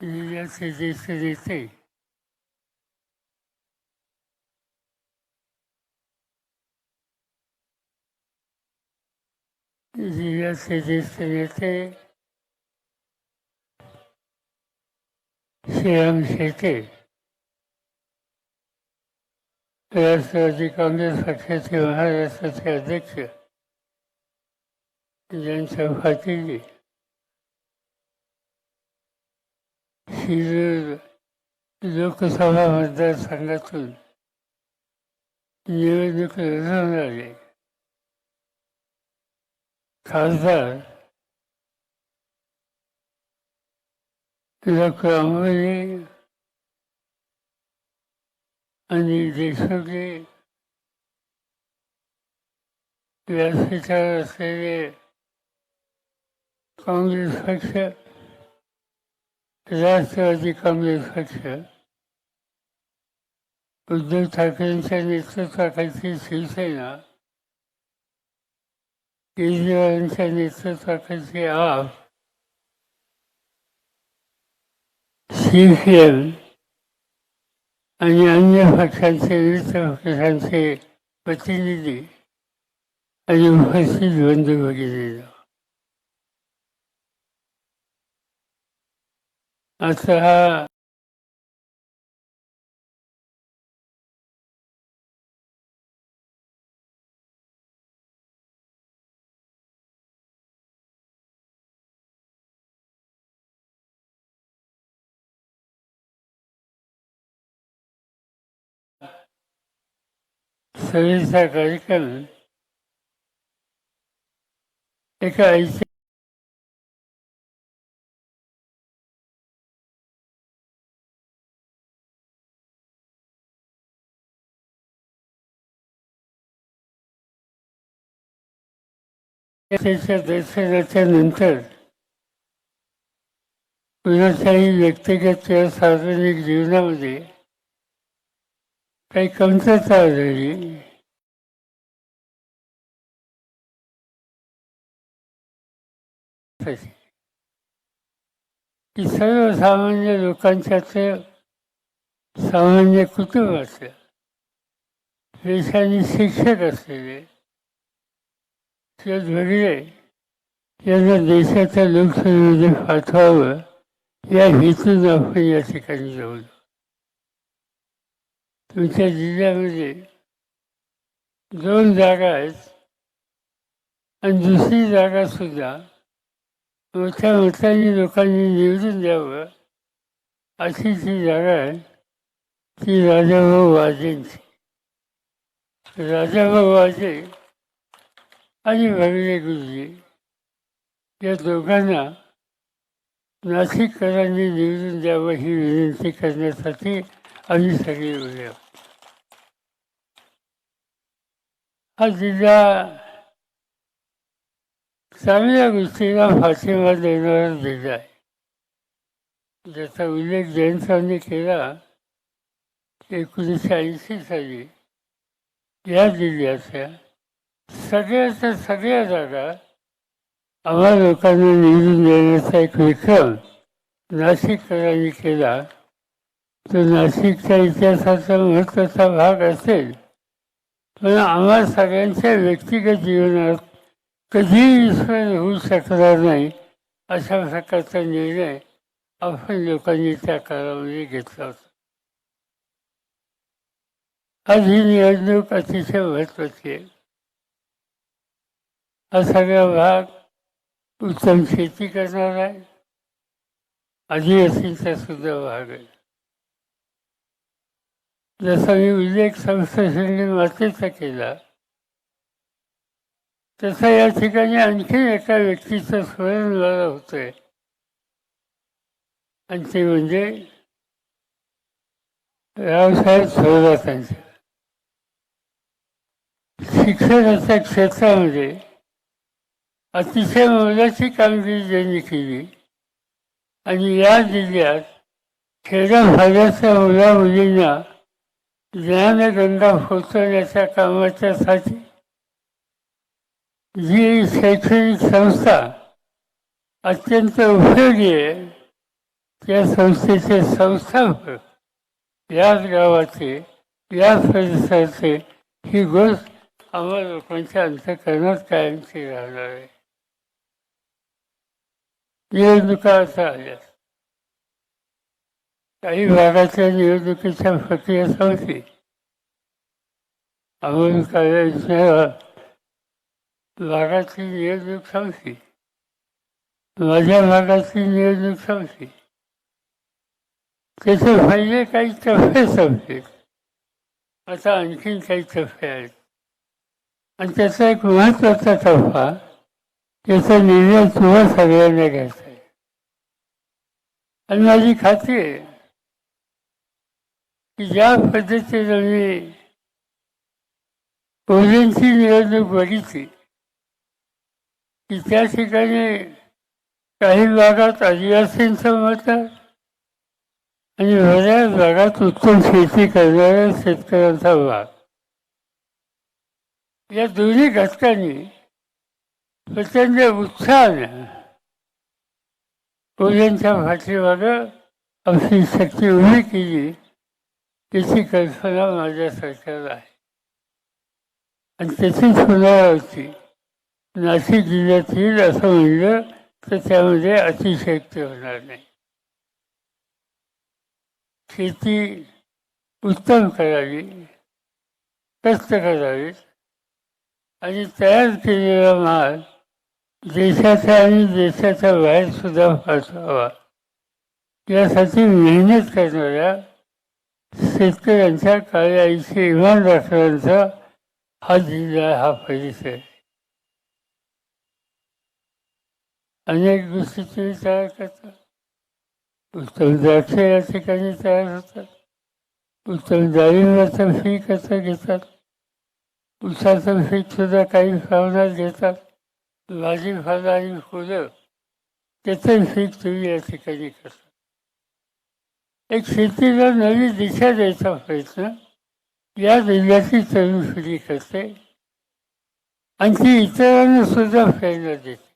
जिल्ह्याचे se नेते जिल्ह्याचे ज्येष्ठ नेते श्रीराम शेटे राष्ट्रवादी काँग्रेस पक्षाचे महाराष्ट्राचे अध्यक्ष ज्यांच्या भातीजी शिरूर लोकसभा मतदारसंघातून निवडणूक लढवणारे खासदार डॉक्टर आणि देशमुखी व्यासपीठावर असलेले काँग्रेस पक्ष राष्ट्रवादी काँग्रेस पक्ष उद्धव ठाकरेंच्या नेतृत्वाखालची शिवसेना केजरीवालांच्या नेतृत्वाखालची आप सीपीएम आणि अन्य पक्षांचे विविध पक्षांचे प्रतिनिधी आणि उपस्थित बंधू भगिनी आता हा. सभेचा कार्यक्रम एका ऐतिहासिक त्याच्या दर्शनाच्या नंतर कुणाच्याही व्यक्तिगत किंवा सार्वजनिक जीवनामध्ये काही कमतरता आढळली? की सर्वसामान्य लोकांच्या सामान्य सामान्य कुटुंबाचं देशाने शिक्षक असलेले ते धोरणे यांना देशाच्या लोकसभेमध्ये पाठवावं. या हेतून आपण या ठिकाणी जाऊ तुमच्या जिल्ह्यामध्ये दोन जागा आहेत. आणि दुसरी जागा सुद्धा मोठ्या मोठ्याने लोकांनी निवडून द्यावं अशी जी जागा आहे ती राजाभाऊ वाजेंची. राजाभाऊ वाजे आणि भगिनी गुरुजी या दोघांना नाशिककरांनी निवडून द्यावं ही विनंती करण्यासाठी आम्ही सगळे उभे हा जिल्हा चांगल्या गोष्टीला फाशीमा देणारा जिल्हा आहे. ज्याचा उल्लेख जयंतांनी केला एकोणीसशे ऐंशी साली. या जिल्ह्याच्या सगळ्याच्या सगळ्या जागा आम्हा लोकांना निवडून देण्याचा एक विक्रम नाशिककरांनी केला. तो नाशिकच्या इतिहासाचा महत्त्वाचा भाग असेल. पण आम्हा सगळ्यांच्या व्यक्तिगत जीवनात कधीही विस्मरण होऊ शकणार नाही अशा प्रकारचा निर्णय आपण लोकांनी त्या काळामध्ये घेतला होता. आज ही निवडणूक अतिशय महत्वाची आहे. हा सगळा भाग उत्तम शेती करणार आहे. आदिवासींचा सुद्धा भाग आहे. जसा मी उल्लेख संस्थेने मातेचा केला तसा या ठिकाणी आणखी एका व्यक्तीचं स्मरण मला होतंय. आणि ते म्हणजे रावसाहेब थोरातांचे. शिक्षणाच्या क्षेत्रामध्ये अतिशय मोलाची कामगिरी त्यांनी केली आणि या जिल्ह्यात खेड्याभागाच्या मुला मुलींना ज्ञानगंगा पोचवण्याच्या कामाच्यासाठी जी शैक्षणिक संस्था अत्यंत उपयोगी आहे त्या संस्थेचे संस्थापक याच गावाचे याच परिसराचे ही गोष्ट आम्हा लोकांच्या अंतकरणात कायमची राहणार आहे निवडणुका आल्या काही भागाच्या निवडणुकीच्या प्रक्रिया होती अमोल कार्याच्या भागाची निवडणूक संपली माझ्या भागाची निवडणूक संपली त्याचे पहिले काही टप्पे संपले आता आणखीन काही टप्पे आहेत. आणि त्याचा एक महत्त्वाचा टप्पा त्याचा निर्णय तुम्हा सगळ्यांना घ्यायचा. आहे आणि माझी खात्री आहे की ज्या पद्धतीने मी कोल्ह्यांची निवडणूक बघितली की त्या ठिकाणी काही भागात आदिवासींचं मत आहे आणि बऱ्याच भागात उत्तम शेती करणाऱ्या शेतकऱ्यांचा भाग. या दोन्ही घटकांनी प्रचंड उत्साहानं कोल्ह्यांच्या भाषेवर अशी शक्ती उभी केली त्याची कल्पना माझ्या सरकारला आहे. आणि त्याचीच पुनरावृत्ती नाशिक जिल्ह्यात येईल असं म्हणलं तर त्यामध्ये अतिशयक्ती होणार नाही. शेती उत्तम करावी कष्ट करावी आणि तयार केलेला माल देशाचा आणि देशाच्या बाहेर सुद्धा यासाठी मेहनत करणाऱ्या शेतकऱ्यांच्या कार्याविषयी आईचे इमान हा जिल्हा हा परिसर आहे. अनेक गोष्टी तयार करतात. उत्तम द्राक्ष या ठिकाणी तयार होतात. उत्तम डाळिंबाचं फी कसं घेतात. उसाचं फीक सुद्धा काही प्रमाणात घेतात. माझी आणि फुलं त्याचं पीक तुम्ही या ठिकाणी करता एक शेतीला नवी दिशा द्यायचा प्रयत्न या जिल्ह्याची तरुण पिढी करते आणि ती इतरांना सुद्धा प्रेरणा देते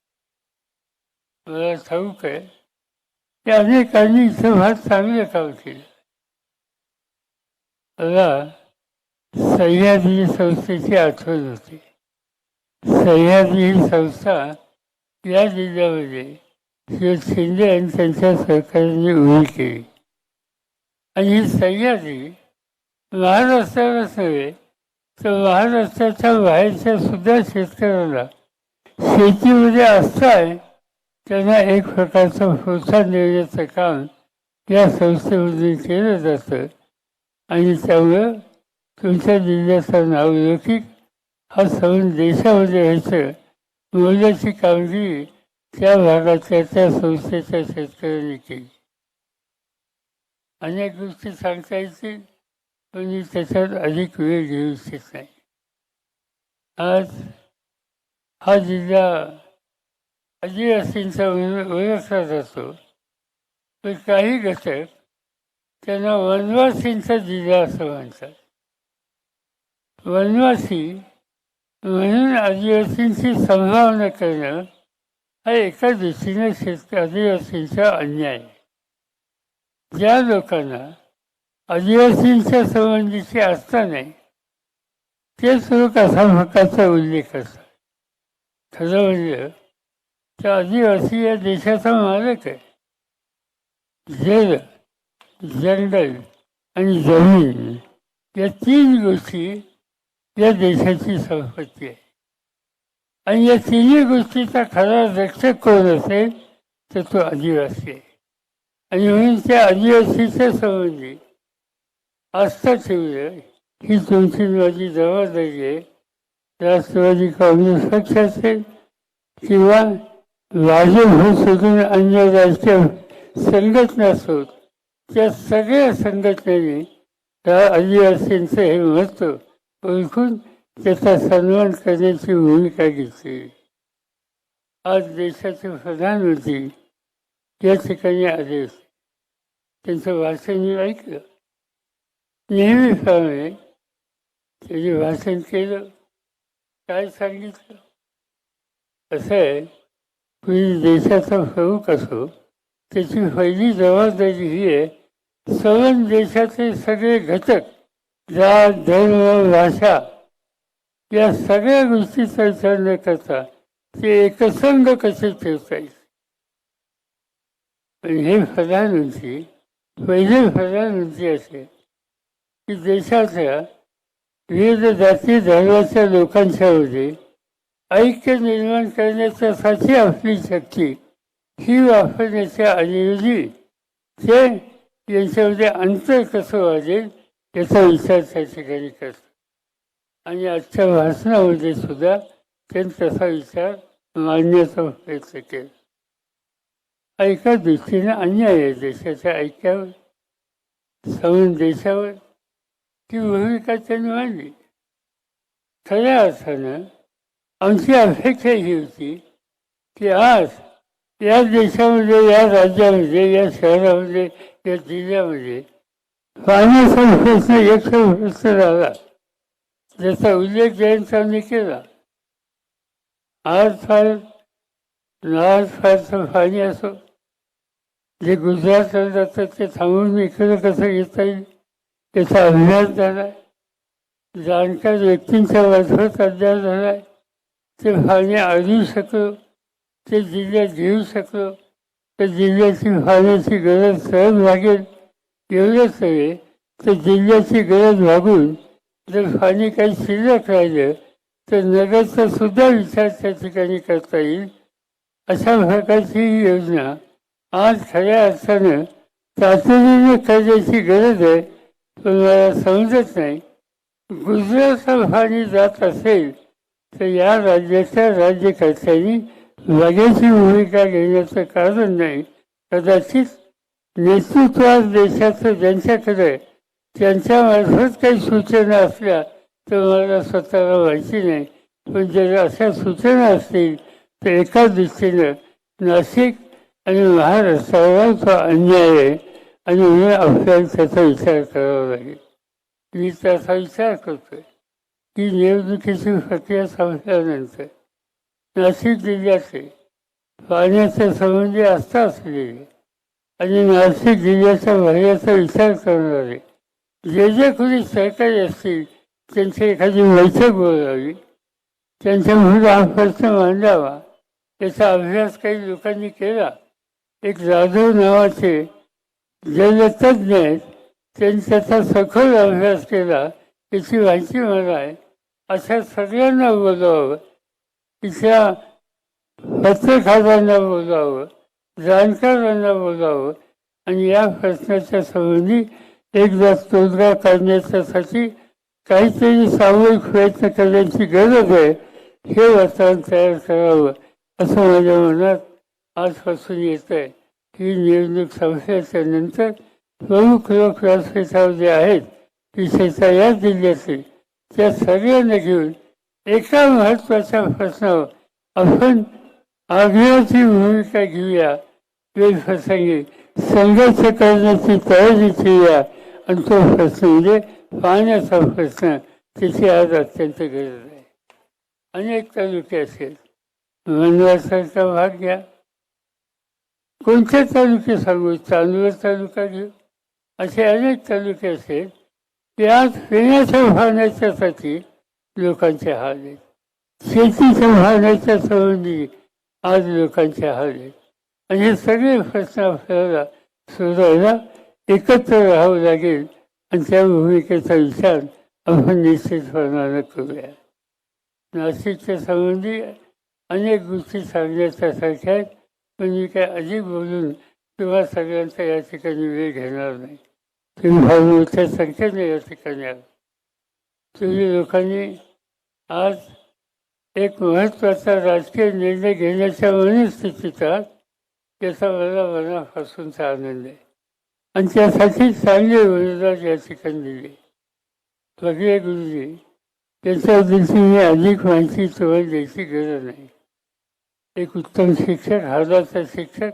मला ठाऊक आहे की अनेकांनी इथं फार चांगलं काम केलं मला सह्याद्री संस्थेची आठवण होती सह्याद्री ही संस्था या जिल्ह्यामध्ये श्री शिंदे आणि त्यांच्या सरकारने उभी केली. आणि ही सह्याद्री महाराष्ट्रालाच नव्हे तर महाराष्ट्राच्या बाहेरच्या सुद्धा शेतकऱ्यांना शेतीमध्ये असताय त्यांना एक प्रकारचं प्रोत्साहन देण्याचं काम या संस्थेमधून केलं जातं आणि त्यामुळं तुमच्या जिल्ह्याचं नाव लौकिक हा सण देशामध्ये व्हायचं मोलाची कामगिरी त्या भागातल्या त्या संस्थेच्या शेतकऱ्यांनी केली. अनेक गोष्टी सांगता येतील पण मी त्याच्यात अधिक वेळ घेऊ इच्छित नाही. आज हा जिल्हा आदिवासींचा ओळखला जातो तर काही घटक त्यांना वनवासींचा जिल्हा असं म्हणतात. वनवासी म्हणून आदिवासींची संभावना करणं हा एका दृष्टीने शेतकरी आदिवासींचा अन्याय. ज्या लोकांना आदिवासींच्या संबंधीची आस्था नाही तेच लोक असा हक्काचा उल्लेख असतात खरं म्हणजे तर आदिवासी या देशाचा मालक आहे. जल जंगल आणि जमीन या तीन गोष्टी या देशाची संपत्ती आहे. आणि या तिन्ही गोष्टीचा खरा रक्षक कोण असेल तर तो आदिवासी आहे. आणि म्हणून त्या आदिवासीच्या संबंधी आस्था ठेवणं ही तुमची माझी जबाबदारी आहे राष्ट्रवादी काँग्रेस पक्ष असेल किंवा भाजप सोडून अन्य राष्ट्रीय संघटना असोत त्या सगळ्या संघटनेने त्या आदिवासींचं हे महत्त्व ओळखून त्याचा सन्मान करण्याची भूमिका घेतली. आज देशाचे प्रधानमंत्री या ठिकाणी आले. त्यांचं भाषण मी ऐकलं. नेहमीप्रमाणे त्याचे भाषण केलं. काय सांगितलं? असं आहे कुणी देशाचा प्रमुख असो त्याची पहिली जबाबदारी ही आहे सवन देशाचे सगळे घटक ज्या धर्म भाषा या सगळ्या गोष्टीचा विचार न करता ते एकसंग कसे ठेवता येईल पण हे प्रधानमंत्री पहिले प्रधानमंत्री असे की देशाच्या विविध जाती धर्माच्या लोकांच्यामध्ये ऐक्य निर्माण करण्याच्यासाठी आपली शक्ती ही वापरण्याच्या ऐवजी ते यांच्यामध्ये अंतर कसं वाजेल याचा विचार त्या ठिकाणी करतात आणि आजच्या भाषणामध्ये सुद्धा त्यांनी तसा विचार मांडण्याचा प्रयत्न केला. एका दृष्टीने अन्याय आहे देशाच्या ऐक्यावर सवन देशावर ती भूमिका त्यांनी मांडली. खऱ्या अर्थानं आमची अपेक्षा ही होती की आज या देशामध्ये या राज्यामध्ये या शहरामध्ये या जिल्ह्यामध्ये पाण्याचा प्रश्न एकशे वर्ष झाला. ज्याचा उल्लेख जयंतांनी केला आज फार आज फारचं पाणी असो. जे गुजरातला जातं ते थांबून इकडं कसं घेता येईल त्याचा अभ्यास झाला जाणकार व्यक्तींच्या मार्फत अभ्यास झाला ते पाणी आणू शकलो ते जिल्ह्यात घेऊ शकलो. तर जिल्ह्याची पाण्याची गरज सहज लागेल. एवढंच नव्हे तर जिल्ह्याची गरज भागून जर पाणी काही शिल्लक राहिलं तर नगरचा सुद्धा विचार त्या ठिकाणी करता येईल. अशा प्रकारची ही योजना आज खऱ्या अर्थानं तातडीने करण्याची गरज आहे पण मला समजत नाही. गुजरातचा पाणी जात असेल तर या राज्याच्या राज्यकर्त्यांनी लगेची भूमिका घेण्याचं कारण नाही. कदाचित नेतृत्वात देशाचं ज्यांच्याकडे त्यांच्या मार्फत काही सूचना असल्या तर मला स्वतःला माहिती नाही. पण जर अशा सूचना असतील तर एका दृष्टीनं नाशिक आणि महाराष्ट्रावर तो अन्याय आहे आणि म्हणून आपल्याला त्याचा विचार करावा लागेल. मी त्याचा विचार करतोय की निवडणुकीची प्रक्रिया संपल्यानंतर नाशिक जिल्ह्याचे पाण्याच्या संबंधी असता असलेले आणि नाशिक जिल्ह्याचा भल्याचा विचार करणारे. जे जे कोणी सरकारी असतील त्यांची एखादी बैठक बोलावी. त्यांच्यामुळे हा प्रश्न मांडावा. याचा अभ्यास काही लोकांनी केला. एक जाधव नावाचे जलतज्ञ आहेत. त्यांनी त्याचा सखोल अभ्यास केला. याची माहिती मला आहे. अशा सगळ्यांना बोलावं. तिथल्या पत्रकारांना बोलावं. जाणकारांना बोलावं आणि या प्रश्नाच्या संबंधी एकदा तोडगा काढण्याच्यासाठी काहीतरी सामूहिक प्रयत्न करण्याची गरज आहे हे वातावरण तयार करावं असं माझ्या मनात आजपासून येत आहे ही निवडणूक संपल्याच्या नंतर प्रमुख लोक व्यासपीठावर आहेत विशेषतः या जिल्ह्यातील. त्या सगळ्यांना घेऊन एका महत्त्वाच्या प्रश्नावर आपण आग्रहाची भूमिका घेऊया. वेळप्रसंगी संघर्ष करण्याची तयारी आहे. आणि तो प्रश्न म्हणजे पाण्याचा प्रश्न तिथे आज अत्यंत गरज आहे. अनेक तालुके असेल. वनवासाचा भाग घ्या. कोणते तालुके सांगू? चांदवड तालुका घेऊ. असे अनेक तालुके असेल की आज पिण्याच्या पाण्याच्यासाठी लोकांचे हाल आहेत. शेतीच्या पाण्याच्या संबंधी आज लोकांचे हाल आहेत. आणि हे सगळे प्रश्न आपल्याला सोडवायला एकत्र राहावं लागेल. आणि त्या भूमिकेचा विचार आपण निश्चितपणानं करूया. नाशिकच्या संबंधी अनेक गोष्टी सांगण्याच्या सारख्या आहेत पण मी काय अधिक बोलून किंवा सगळ्यांचा या ठिकाणी वेळ घेणार नाही. तुम्ही फार मोठ्या संख्येने या ठिकाणी आला तुम्ही लोकांनी आज एक महत्त्वाचा राजकीय निर्णय घेण्याच्या मनस्थितीत आहात. त्याचा मला मनापासूनचा आनंद आहे आणि त्यासाठी चांगले विरोधात या ठिकाणी दिले भगवे गुरुजी त्याच्याबद्दलची मी अधिक माहिती तुम्हाला द्यायची गरज नाही. एक उत्तम शिक्षक हादाचा शिक्षक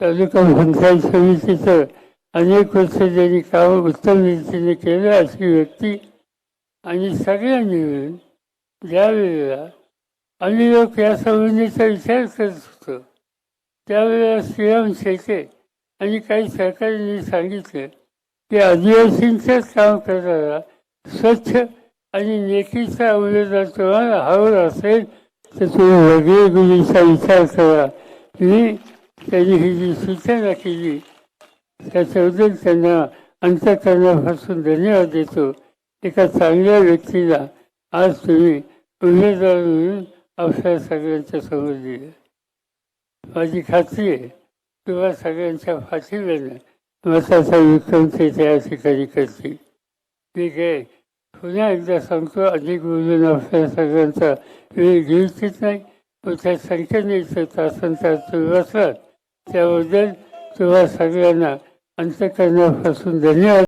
तालुका पंचायत समितीचं अनेक वर्ष ज्यांनी काम उत्तम रीतीने केलं अशी व्यक्ती आणि सगळ्यांनी मिळून ज्या वेळेला आम्ही लोक या संबंधीचा विचार करत त्यावेळेला श्रीराम शेटे आणि काही सहकाऱ्यांनी सांगितलं की आदिवासींचंच काम करणारा स्वच्छ आणि नेकीचा उमेदवार तुम्हाला हवं असेल तर तुम्ही वेगळे गुणीचा विचार करा. ही त्यांनी ही जी सूचना केली त्याच्याबद्दल त्यांना अंतकरणापासून धन्यवाद देतो. एका चांगल्या व्यक्तीला आज तुम्ही उमेदवार म्हणून आपल्या सगळ्यांच्या समोर दिलं. माझी खात्री आहे किंवा सगळ्यांच्या पाठिंब्यानं मताचा विक्रम ते त्या ठिकाणी करतील ठीक आहे. पुन्हा एकदा सांगतो अधिक बोलून आपल्या सगळ्यांचा वेळ घेऊच नाही. पण त्या संख्येने इथं तासन तास तुम्ही बसलात त्याबद्दल तुम्हा सगळ्यांना अंतकरणापासून धन्यवाद.